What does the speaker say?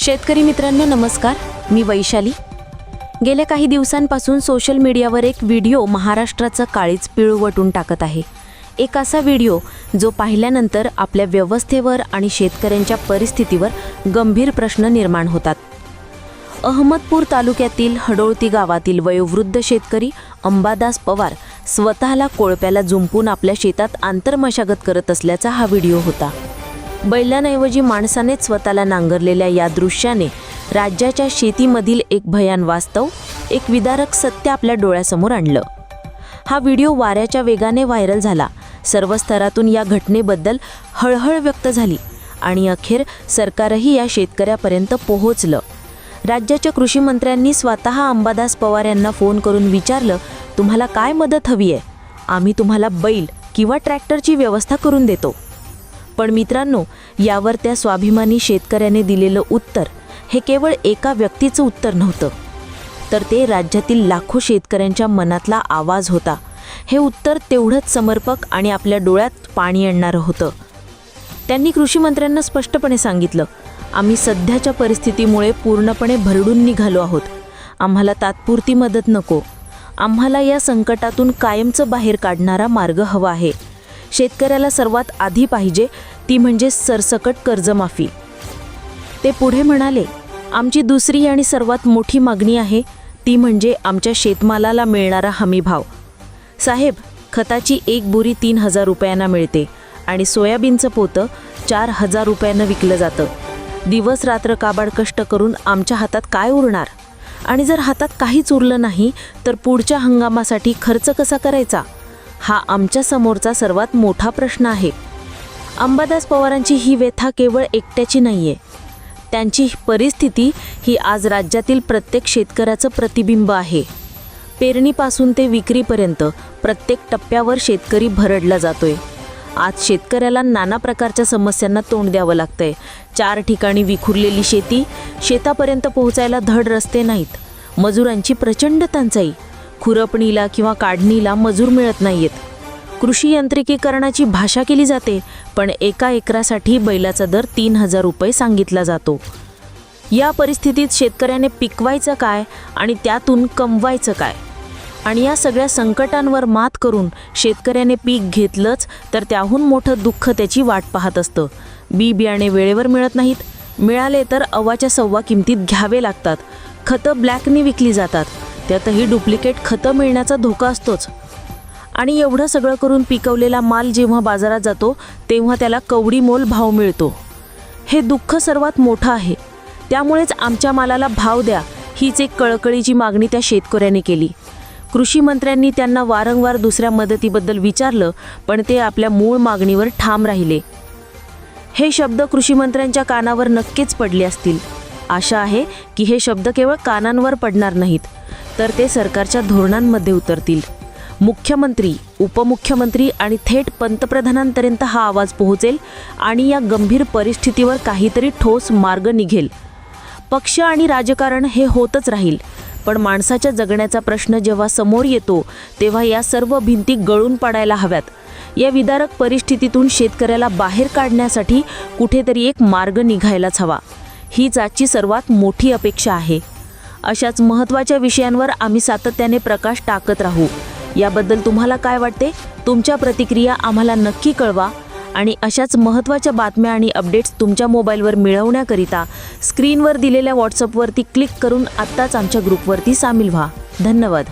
शेतकरी मित्रांनो नमस्कार. मी वैशाली. गेल्या काही दिवसांपासून सोशल मीडियावर एक व्हिडिओ महाराष्ट्राचं काळीच पिळवटून टाकत आहे. एक असा व्हिडिओ जो पाहिल्यानंतर आपल्या व्यवस्थेवर आणि शेतकऱ्यांच्या परिस्थितीवर गंभीर प्रश्न निर्माण होतात. अहमदपूर तालुक्यातील हडोळती गावातील वयोवृद्ध शेतकरी अंबादास पवार स्वतःला कोळप्याला जुंपून आपल्या शेतात आंतरमशागत करत असल्याचा हा व्हिडिओ होता. बैलांऐवजी माणसानेच स्वतःला नांगरलेल्या या दृश्याने राज्याच्या शेतीमधील एक भयान वास्तव एक विदारक सत्य आपल्या डोळ्यासमोर आणलं. हा व्हिडिओ वाऱ्याच्या वेगाने व्हायरल झाला. सर्व स्तरातून या घटनेबद्दल हळहळ व्यक्त झाली आणि अखेर सरकारही या शेतकऱ्यापर्यंत पोहोचलं. राज्याच्या कृषीमंत्र्यांनी स्वतः अंबादास पवार यांना फोन करून विचारलं तुम्हाला काय मदत हवी आहे? आम्ही तुम्हाला बैल किंवा ट्रॅक्टरची व्यवस्था करून देतो. पण मित्रांनो यावर त्या स्वाभिमानी शेतकऱ्याने दिलेलं उत्तर हे केवळ एका व्यक्तीचं उत्तर नव्हतं. तर ते राज्यातील लाखो शेतकऱ्यांच्या मनातला आवाज होता. हे उत्तर तेवढंच समर्पक आणि आपल्या डोळ्यात पाणी आणणारं होतं. त्यांनी कृषी मंत्र्यांना स्पष्टपणे सांगितलं आम्ही सध्याच्या परिस्थितीमुळे पूर्णपणे भरडून निघालो आहोत. आम्हाला तात्पुरती मदत नको. आम्हाला या संकटातून कायमचं बाहेर काढणारा मार्ग हवा आहे. शेतकऱ्याला सर्वात आधी पाहिजे ती म्हणजे सरसकट कर्जमाफी. ते पुढे म्हणाले आमची दुसरी आणि सर्वात मोठी मागणी आहे ती म्हणजे आमच्या शेतमालाला मिळणारा हमी भाव साहेब खताची एक बोरी तीन हजार रुपयांना मिळते आणि सोयाबीनचं पोतं चार हजार रुपयानं विकलं जातं. दिवस रात्र काबाड कष्ट करून आमच्या हातात काय उरणार? आणि जर हातात काहीच उरलं नाही तर पुढच्या हंगामासाठी खर्च कसा करायचा? हा आमच्या समोरचा सर्वात मोठा प्रश्न आहे. अंबादास पवारांची ही व्यथा केवळ एकट्याची नाहीये. त्यांची परिस्थिती ही आज राज्यातील प्रत्येक शेतकऱ्याचं प्रतिबिंब आहे. पेरणीपासून ते विक्रीपर्यंत प्रत्येक टप्प्यावर शेतकरी भरडला जातोय. आज शेतकऱ्याला नाना प्रकारच्या समस्यांना तोंड द्यावं लागतंय. चार ठिकाणी विखुरलेली शेती शेतापर्यंत पोहोचायला धड रस्ते नाहीत. मजुरांची प्रचंड टंचाई. खुरपणीला किंवा काढणीला मजूर मिळत नाहीयेत. कृषी यांत्रिकीकरणाची भाषा केली जाते पण एका एकरासाठी बैलाचा दर तीन हजार रुपये सांगितला जातो. या परिस्थितीत शेतकऱ्याने पिकवायचं काय आणि त्यातून कमवायचं काय? आणि या सगळ्या संकटांवर मात करून शेतकऱ्याने पीक घेतलंच तर त्याहून मोठं दुःख त्याची वाट पाहत असतं. बी बियाणे वेळेवर मिळत नाहीत. मिळाले तर अवाच्या सव्वा किमतीत घ्यावे लागतात. खतं ब्लॅकनी विकली जातात. त्यातही डुप्लिकेट खतं मिळण्याचा धोका असतोच. आणि एवढं सगळं करून पिकवलेला माल जेव्हा बाजारात जातो तेव्हा त्याला कवडी मोल भाव मिळतो. हे दुःख सर्वात मोठं आहे. त्यामुळेच आमच्या मालाला भाव द्या हीच एक कळकळीची मागणी त्या शेतकऱ्याने केली. कृषी मंत्र्यांनी त्यांना वारंवार दुसऱ्या मदतीबद्दल विचारलं पण ते आपल्या मूळ मागणीवर ठाम राहिले. हे शब्द कृषी मंत्र्यांच्या कानावर नक्कीच पडले असतील. आशा आहे की हे शब्द केवळ कानांवर पडणार नाहीत तर ते सरकारच्या धोरणांमध्ये उतरतील. मुख्यमंत्री उपमुख्यमंत्री आणि थेट पंतप्रधानांपर्यंत हा आवाज पोहोचेल आणि या गंभीर परिस्थितीवर काहीतरी ठोस मार्ग निघेल. पक्ष आणि राजकारण हे होतच राहील पण माणसाच्या जगण्याचा प्रश्न जेव्हा समोर येतो तेव्हा या सर्व भिंती गळून पडायला हव्यात. या विदारक परिस्थितीतून शेतकऱ्याला बाहेर काढण्यासाठी कुठेतरी एक मार्ग निघायलाच हवा. हीच आजची सर्वात मोठी अपेक्षा आहे. अशाच महत्त्वाच्या विषयांवर आम्ही सातत्याने प्रकाश टाकत राहू. याबद्दल तुम्हाला काय वाटते? तुमच्या प्रतिक्रिया आम्हाला नक्की कळवा आणि अशाच महत्त्वाच्या बातम्या आणि अपडेट्स तुमच्या मोबाईलवर मिळवण्याकरिता स्क्रीनवर दिलेल्या व्हॉट्सअपवरती क्लिक करून आत्ताच आमच्या ग्रुपवरती सामील व्हा. धन्यवाद.